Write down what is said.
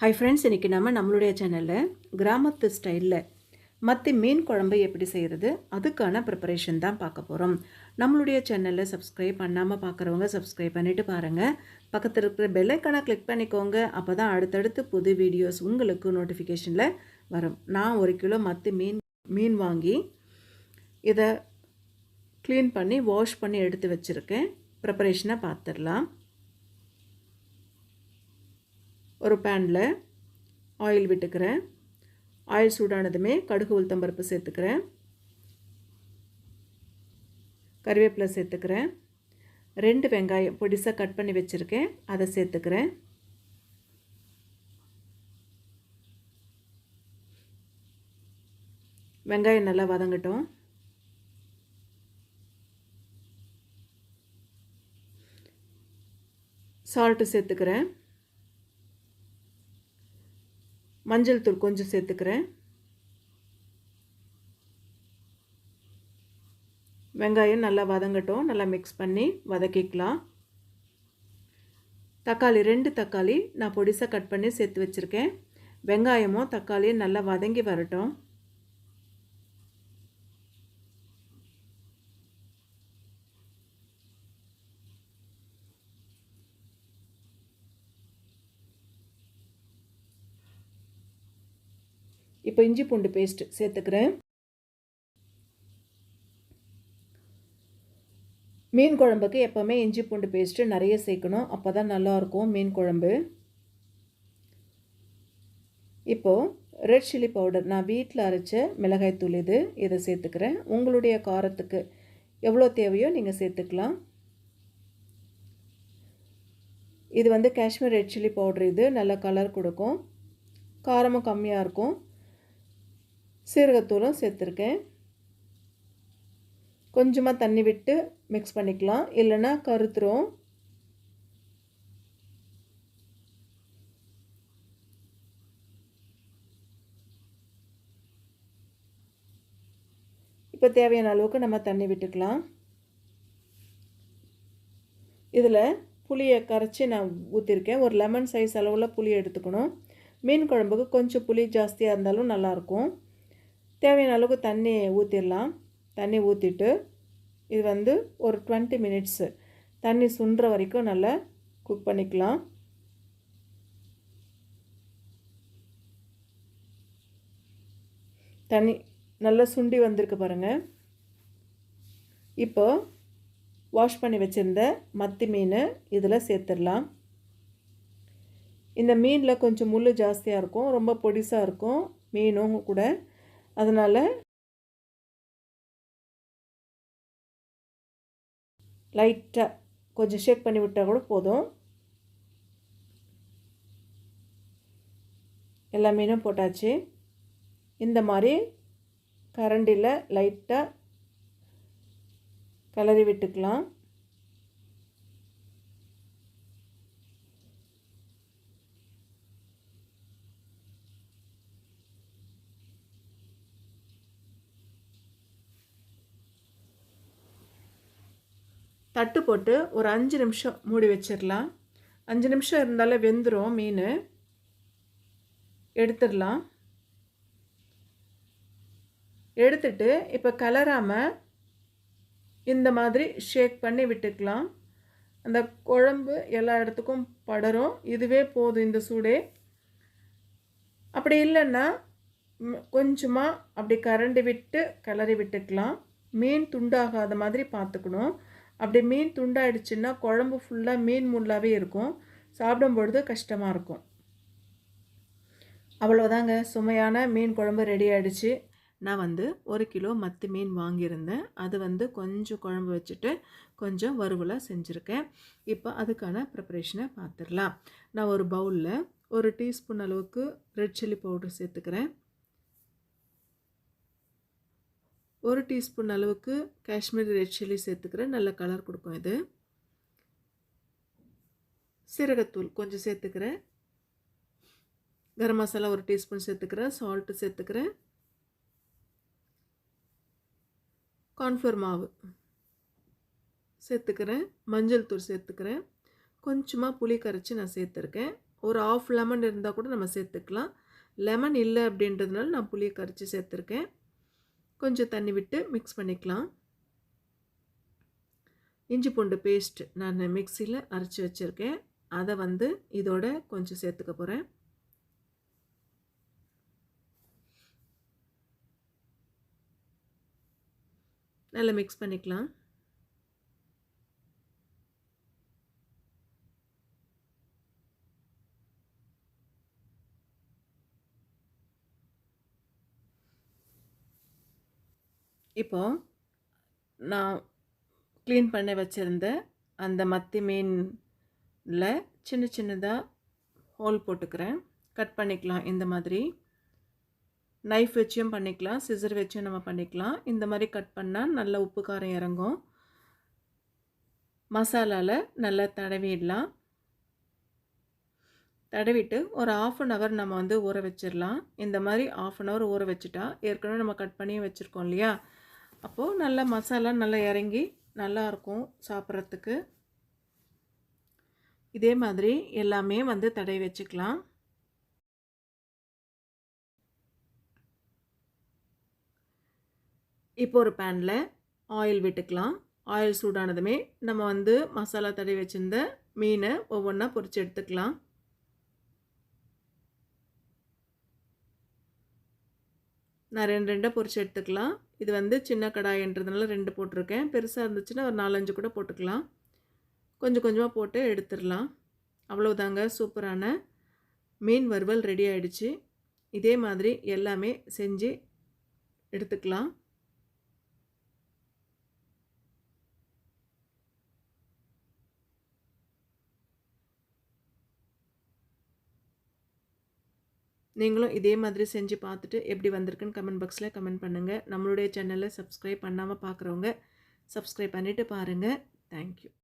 Hi friends இன்றைக்கி நம்ம நம்மளுடைய சேனலில் கிராமத்து ஸ்டைலில் மத்தி மீன் குழம்பு எப்படி செய்கிறது அதுக்கான ப்ரிப்பரேஷன் தான் பார்க்க போகிறோம் நம்மளுடைய சேனலில் சப்ஸ்கிரைப் பண்ணாமல் பார்க்குறவங்க சப்ஸ்கிரைப் பண்ணிவிட்டு பாருங்கள் பக்கத்தில் இருக்கிற பெல்லைக்கான கிளிக் பண்ணிக்கோங்க. அப்போ தான் அடுத்தடுத்து புது வீடியோஸ் உங்களுக்கு நோட்டிஃபிகேஷனில் வரும். நான் ஒரு கிலோ மத்தி மீன் மீன் வாங்கி இதை க்ளீன் பண்ணி வாஷ் பண்ணி எடுத்து வச்சுருக்கேன். ப்ரிப்பரேஷனை பார்த்துடலாம். ஒரு பேனில் ஆயில் விட்டுக்கிறேன். ஆயில் சூடானதுமே கடுகு உளுத்தம்பருப்பு சேர்த்துக்கிறேன். கறிவேப்பிலை சேர்த்துக்கிறேன். ரெண்டு வெங்காயம் பொடிசாக கட் பண்ணி வச்சுருக்கேன். அதை சேர்த்துக்கிறேன். வெங்காயம் நல்லா வதங்கட்டும். சால்ட்டு சேர்த்துக்கிறேன். மஞ்சள் தூள் கொஞ்சம் சேர்த்துக்கிறேன். வெங்காயம் நல்லா வதங்கட்டும். நல்லா மிக்ஸ் பண்ணி வதக்கிக்கலாம். தக்காளி ரெண்டு தக்காளி நான் பொடிசாக கட் பண்ணி சேர்த்து வச்சுருக்கேன். வெங்காயமும் தக்காளியும் நல்லா வதங்கி வரட்டும். இப்போ இஞ்சி பூண்டு பேஸ்ட் சேர்த்துக்கிறேன். மீன் குழம்புக்கு எப்போவுமே இஞ்சி பூண்டு பேஸ்ட்டு நிறைய சேர்க்கணும். அப்போ தான் நல்லாயிருக்கும் மீன் குழம்பு. இப்போது ரெட் சில்லி பவுடர் நான் வீட்டில் அரைச்ச மிளகாய்த்தூள் இது இதை சேர்த்துக்கிறேன். உங்களுடைய காரத்துக்கு எவ்வளோ தேவையோ நீங்கள் சேர்த்துக்கலாம். இது வந்து காஷ்மீர் ரெட் சில்லி பவுடர் இது நல்ல கலர் கொடுக்கும். காரமும் கம்மியாக இருக்கும். சீரகத்தூளும் சேர்த்துருக்கேன். கொஞ்சமாக தண்ணி விட்டு மிக்ஸ் பண்ணிக்கலாம். இல்லைன்னா கருத்துரும். இப்போ தேவையான அளவுக்கு நம்ம தண்ணி விட்டுக்கலாம். இதில் புளியை கரைச்சி நான் ஊற்றிருக்கேன் ஒரு லெமன் சைஸ் அளவில் புளி எடுத்துக்கணும். மீன் குழம்புக்கு கொஞ்சம் புளி ஜாஸ்தியாக இருந்தாலும் நல்லாயிருக்கும் தேவையான அளவுக்கு தண்ணி ஊற்றிடலாம் தண்ணி ஊற்றிட்டு இது வந்து ஒரு டுவெண்ட்டி மினிட்ஸு தண்ணி சுண்டுற வரைக்கும் நல்லா குக் பண்ணிக்கலாம். தண்ணி நல்லா சுண்டி வந்திருக்கு பாருங்கள் இப்போ வாஷ் பண்ணி வச்சுருந்த மத்தி மீன் இதில் சேர்த்துடலாம். இந்த மீனில் கொஞ்சம் முள் ஜாஸ்தியாக இருக்கும் ரொம்ப பொடிசாக இருக்கும். மீனும் கூட அதனால் லைட்டாக கொஞ்சம் ஷேக் பண்ணி விட்டால் கூட போதும். எல்லா மீனும் போட்டாச்சு. இந்த மாதிரி கரண்டியில் லைட்டாக கிளறி விட்டுக்கலாம். தட்டு போட்டு ஒரு அஞ்சு நிமிஷம் மூடி வச்சிடலாம். அஞ்சு நிமிஷம் இருந்தாலே வெந்துடும் மீன். எடுத்துடலாம். எடுத்துட்டு இப்போ கலராமல் இந்த மாதிரி ஷேக் பண்ணி விட்டுக்கலாம். அந்த குழம்பு எல்லா இடத்துக்கும் படரும். இதுவே போதும் இந்த சூடே. அப்படி இல்லைன்னா கொஞ்சமாக அப்படி கரண்டி விட்டு கிளறி விட்டுக்கலாம். மீன் துண்டாகாத மாதிரி பார்த்துக்கணும். அப்படி மீன் துண்டாயிடுச்சுன்னா குழம்பு ஃபுல்லாக மீன் முள்ளாகவே இருக்கும். சாப்பிடும் பொழுது கஷ்டமாக இருக்கும். அவ்வளோதாங்க சுமையான மீன் குழம்பு ரெடி ஆகிடுச்சு நான் வந்து ஒரு கிலோ மத்து மீன் வாங்கியிருந்தேன். அது வந்து கொஞ்சம் குழம்பு வச்சுட்டு கொஞ்சம் வறுவலாக செஞ்சுருக்கேன். இப்போ அதுக்கான ப்ரிப்பரேஷனை பார்த்துடலாம் நான் ஒரு பவுலில் ஒரு டீஸ்பூன் அளவுக்கு ரெட் சில்லி பவுடர் சேர்த்துக்கிறேன். ஒரு டீஸ்பூன் அளவுக்கு காஷ்மீரி ரெட் சில்லி சேர்த்துக்கிறேன் நல்ல கலர் கொடுக்கும் இது. சீரகத்தூள் கொஞ்சம் சேர்த்துக்கிறேன் கரம் மசாலா ஒரு டீஸ்பூன் சேர்த்துக்கிறேன் சால்ட்டு சேர்த்துக்கிறேன் கார்ன்ஃப்ளவர் மாவு சேர்த்துக்கிறேன் மஞ்சள் தூள் சேர்த்துக்கிறேன் கொஞ்சமாக புளி கரைச்சி நான் சேர்த்துருக்கேன். ஒரு ஆஃப் லெமன் இருந்தால் கூட நம்ம சேர்த்துக்கலாம். லெமன் இல்லை அப்படின்றதுனால நான் புளியை கரைச்சி சேர்த்துருக்கேன். கொஞ்சம் தண்ணி விட்டு மிக்ஸ் பண்ணிக்கலாம். இஞ்சி பூண்டு பேஸ்ட் நான் மிக்சியில் அரைச்சி வச்சுருக்கேன். அதை வந்து இதோட கொஞ்சம் சேர்த்துக்க போகிறேன் நல்லா மிக்ஸ் பண்ணிக்கலாம். இப்போ நான் க்ளீன் பண்ண வச்சுருந்த அந்த மத்தி மீனில் சின்ன சின்னதாக ஹோல் போட்டுக்கிறேன். கட் பண்ணிக்கலாம். இந்த மாதிரி நைஃப் வச்சும் பண்ணிக்கலாம். சிசர் வச்சும் நம்ம பண்ணிக்கலாம். இந்த மாதிரி கட் பண்ணால் நல்ல உப்பு காரம் இறங்கும். மசாலாவில் நல்லா தடவிடலாம். தடவிட்டு ஒரு ஆஃப் அன் ஹவர் நம்ம வந்து ஊற வச்சிடலாம். இந்த மாதிரி ஆஃப் அன் ஹவர் ஊற வச்சுட்டா ஏற்கனவே நம்ம கட் பண்ணி வச்சுருக்கோம் இல்லையா? அப்போது நல்லா மசாலா நல்லா இறங்கி நல்லாயிருக்கும் சாப்பிட்றதுக்கு. இதே மாதிரி எல்லாமே வந்து தடவி வச்சுக்கலாம். இப்போ ஒரு பேனில் ஆயில் விட்டுக்கலாம். ஆயில் சூடானதுமே நம்ம வந்து மசாலா தடவி வச்சுருந்த மீனை ஒவ்வொன்றா பொரித்து எடுத்துக்கலாம். நான் ரெண்டு ரெண்டாக பொரித்து எடுத்துக்கலாம். இது வந்து சின்ன கடாயின்றதுனால ரெண்டு போட்டிருக்கேன். பெருசாக இருந்துச்சுன்னா ஒரு நாலஞ்சு கூட போட்டுக்கலாம். கொஞ்சம் கொஞ்சமாக போட்டு எடுத்துடலாம். அவ்வளோதாங்க சூப்பரான மீன் வறுவல் ரெடி ஆகிடுச்சு இதே மாதிரி எல்லாமே செஞ்சு எடுத்துக்கலாம். நீங்களும் இதே மாதிரி செஞ்சு பார்த்துட்டு எப்படி வந்திருக்குன்னு கமெண்ட் பாக்ஸில் கமெண்ட் பண்ணுங்கள் நம்மளுடைய சேனலை சப்ஸ்கிரைப் பண்ணாமல் பார்க்குறவங்க சப்ஸ்கிரைப் பண்ணிவிட்டு பாருங்கள் தேங்க்யூ